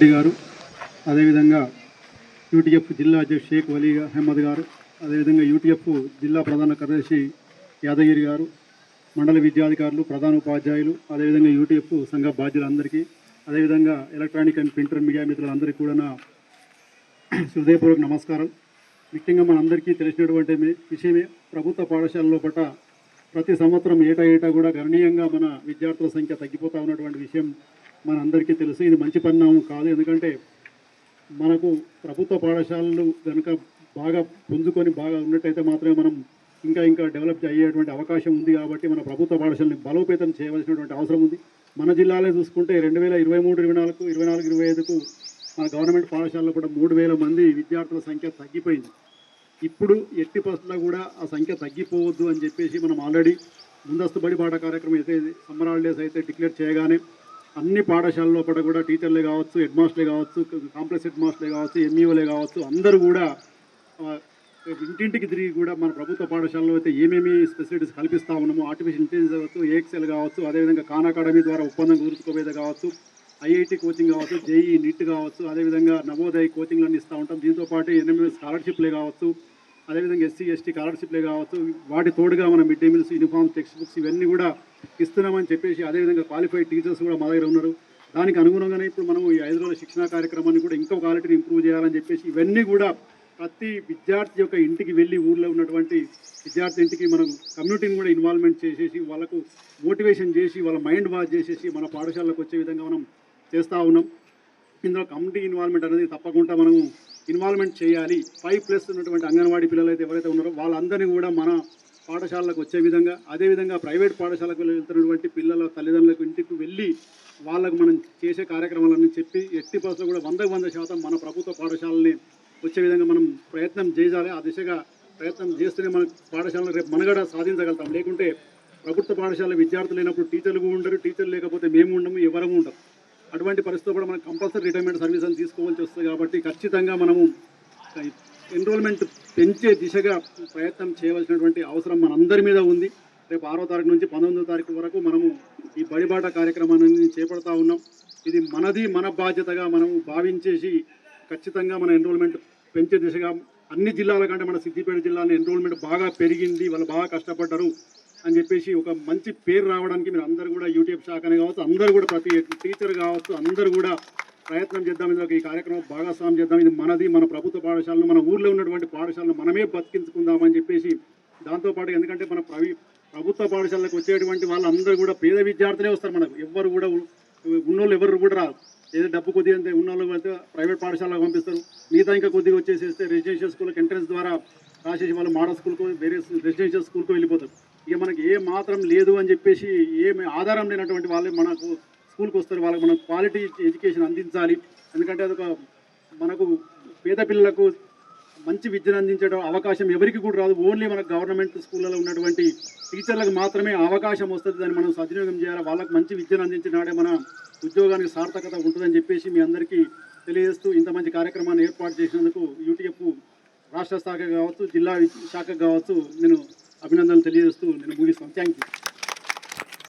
రెడ్డి గారు అదేవిధంగా యూటీఎఫ్ జిల్లా అధ్యక్షుడు షేక్ వలీ అహ్మద్ గారు అదేవిధంగా యూటీఎఫ్ జిల్లా ప్రధాన కార్యదర్శి యాదగిరి గారు మండల విద్యాధికారులు ప్రధాన ఉపాధ్యాయులు అదేవిధంగా యూటీఎఫ్ సంఘ బాధ్యులందరికీ అదేవిధంగా ఎలక్ట్రానిక్ అండ్ ప్రింటర్ మీడియా మిత్రులందరికీ కూడా నా హృదయపూర్వక నమస్కారం. ముఖ్యంగా మనందరికీ తెలిసినటువంటి విషయమే ప్రభుత్వ పాఠశాలలో పట్ల ప్రతి సంవత్సరం ఏటా ఏటా కూడా గణనీయంగా మన విద్యార్థుల సంఖ్య తగ్గిపోతూ ఉన్నటువంటి విషయం మనందరికీ తెలుసు. ఇది మంచి పరిణామం కాదు. ఎందుకంటే మనకు ప్రభుత్వ పాఠశాలలు కనుక బాగా పుంజుకొని బాగా ఉన్నట్టయితే మాత్రమే మనం ఇంకా ఇంకా డెవలప్ అయ్యేటువంటి అవకాశం ఉంది కాబట్టి మన ప్రభుత్వ పాఠశాలని బలోపేతం చేయవలసినటువంటి అవసరం ఉంది. మన జిల్లాలో చూసుకుంటే రెండు వేల ఇరవై మూడు ఇరవై నాలుగు ఇరవై నాలుగు ఇరవై ఐదుకు మన గవర్నమెంట్ పాఠశాలలో కూడా మూడు వేల మంది విద్యార్థుల సంఖ్య తగ్గిపోయింది. ఇప్పుడు ఎట్టి పరిస్థితుల్లో కూడా ఆ సంఖ్య తగ్గిపోవద్దు అని చెప్పేసి మనం ఆల్రెడీ ముందస్తు బడి పాఠ కార్యక్రమం అయితే సమ్మర్ హాలిడేస్ అయితే డిక్లేర్ చేయగానే అన్ని పాఠశాలల్లో కూడా కూడా టీచర్లే కావచ్చు హెడ్ మాస్టర్లే కావచ్చు కాంప్లెక్స్ హెడ్ మాస్టర్లే కావచ్చు ఎంఈఓలే కావచ్చు అందరూ కూడా ఇంటింటికి తిరిగి కూడా మన ప్రభుత్వ పాఠశాలలో అయితే ఏమేమి ఫెసిలిటీస్ కల్పిస్తా ఉన్నామో ఆర్టిఫిషియల్ ఇంటెలిజెన్స్ కావచ్చు ఏఎక్సెల్ కావచ్చు అదేవిధంగా ఖాన్ అకాడమీ ద్వారా ఒప్పందం కుదుర్చుకోవేద కావచ్చు ఐఐటి కోచింగ్ కావచ్చు జేఈ నిట్ కావచ్చు అదేవిధంగా నవోదయ కోచింగ్లు అన్ని ఇస్తూ ఉంటాం. దీంతో పాటు ఎన్ఎంఎస్ స్కాలర్షిప్లే కావచ్చు అదేవిధంగా ఎస్సీ ఎస్టీ స్కాలర్షిప్లే కావచ్చు వాటి తోడుగా మన mid day meals uniforms text books ఇవన్నీ కూడా ఇస్తున్నామని చెప్పేసి అదేవిధంగా క్వాలిఫైడ్ టీచర్స్ కూడా మా దగ్గర ఉన్నారు. దానికి అనుగుణంగానే ఇప్పుడు మనం ఈ ఐదు రోజుల శిక్షణా కార్యక్రమాన్ని కూడా ఇంకా క్వాలిటీని ఇంప్రూవ్ చేయాలని చెప్పేసి ఇవన్నీ కూడా ప్రతి విద్యార్థి యొక్క ఇంటికి వెళ్ళి ఊర్లో ఉన్నటువంటి విద్యార్థి ఇంటికి మనం కమ్యూనిటీని కూడా ఇన్వాల్వ్మెంట్ చేసేసి వాళ్ళకు మోటివేషన్ చేసి వాళ్ళ మైండ్ వాష్ చేసేసి మన పాఠశాలకు వచ్చే విధంగా మనం చేస్తూ ఉన్నాం. ఇందులో కమ్యూనిటీ ఇన్వాల్వ్మెంట్ అనేది తప్పకుండా మనము ఇన్వాల్వ్మెంట్ చేయాలి. ఫైవ్ ప్లస్ ఉన్నటువంటి అంగన్వాడీ పిల్లలు అయితే ఎవరైతే ఉన్నారో వాళ్ళందరినీ కూడా మన పాఠశాలకు వచ్చే విధంగా అదేవిధంగా ప్రైవేట్ పాఠశాలకు వెళ్తున్నటువంటి పిల్లల తల్లిదండ్రులకు ఇంటికి వెళ్ళి వాళ్ళకు మనం చేసే కార్యక్రమాలన్నీ చెప్పి ఎట్టి పరిస్థితులు కూడా వందకు వంద శాతం మన ప్రభుత్వ పాఠశాలని వచ్చే విధంగా మనం ప్రయత్నం చేయాలి. ఆ దిశగా ప్రయత్నం చేస్తేనే మన పాఠశాలను రేపు మనగడ సాధించగలుగుతాం. లేకుంటే ప్రభుత్వ పాఠశాల విద్యార్థులు లేనప్పుడు టీచర్లు ఉండరు టీచర్లు లేకపోతే మేము ఉండము ఎవరము ఉండము. అటువంటి పరిస్థితుల్లో కూడా మనం కంపల్సరీ రిటైర్మెంట్ సర్వీస్ అని తీసుకోవాల్సి వస్తుంది కాబట్టి ఖచ్చితంగా మనము ఎన్రోల్మెంట్ పెంచే దిశగా ప్రయత్నం చేయవలసినటువంటి అవసరం మనందరి మీద ఉంది. రేపు ఆరో తారీఖు నుంచి పంతొమ్మిదో తారీఖు వరకు మనము ఈ బడిబాట కార్యక్రమాన్ని చేపడతా ఉన్నాం. ఇది మనది మన బాధ్యతగా మనము భావించేసి ఖచ్చితంగా మన ఎన్రోల్మెంట్ పెంచే దిశగా అన్ని జిల్లాల కంటే మన సిద్దిపేట జిల్లాలో ఎన్రోల్మెంట్ బాగా పెరిగింది. వాళ్ళు బాగా కష్టపడ్డారు అని చెప్పేసి ఒక మంచి పేరు రావడానికి మీరు అందరూ కూడా యూట్యూబ్ శాఖనే కావచ్చు అందరూ కూడా ప్రతి టీచర్ కావచ్చు అందరూ కూడా ప్రయత్నం చేద్దాం. ఇందులో ఈ కార్యక్రమం భాగస్వామ్యం చేద్దాం. ఇది మనది మన ప్రభుత్వ పాఠశాలను మన ఊర్లో ఉన్నటువంటి పాఠశాలను మనమే బతికించుకుందామని చెప్పేసి దాంతోపాటు ఎందుకంటే మన ప్రవి ప్రభుత్వ పాఠశాలకు వచ్చేటువంటి వాళ్ళందరూ కూడా పేద విద్యార్థులే వస్తారు మనకు. ఎవ్వరు కూడా ఉన్నోళ్ళు ఎవరు కూడా రాదు ఏదో డబ్బు కొద్దిగా అంటే ఉన్నోళ్ళు అయితే ప్రైవేట్ పాఠశాలకు పంపిస్తారు. మిగతా ఇంకా కొద్దిగా వచ్చేసేస్తే రెసిడెన్షియల్ స్కూల్కి ఎంట్రన్స్ ద్వారా రాసేసి వాళ్ళు మోడల్ స్కూల్కు వేరే రెసిడెన్షియల్ స్కూల్కు వెళ్ళిపోతారు. ఇక మనకి ఏ మాత్రం లేదు అని చెప్పేసి ఏమి ఆధారం లేనటువంటి వాళ్ళే మనకు స్కూల్కి వస్తారు. వాళ్ళకి మనం క్వాలిటీ ఎడ్యుకేషన్ అందించాలి. ఎందుకంటే అదొక మనకు పేద పిల్లలకు మంచి విద్యను అందించడం అవకాశం ఎవరికి కూడా రాదు. ఓన్లీ మన గవర్నమెంట్ స్కూళ్ళలో ఉన్నటువంటి టీచర్లకు మాత్రమే అవకాశం వస్తుంది. దాన్ని మనం సద్వినియోగం చేయాలి. వాళ్ళకి మంచి విద్యను అందించినాడే మన ఉద్యోగానికి సార్థకత ఉంటుందని చెప్పేసి మీ అందరికీ తెలియజేస్తూ ఇంత మంచి కార్యక్రమాన్ని ఏర్పాటు చేసినందుకు యూటీఎఫ్ రాష్ట్ర శాఖ కావచ్చు జిల్లా శాఖ కావచ్చు నేను అభినందనలు తెలియజేస్తూ నేను ముగిస్తాను థ్యాంక్ యూ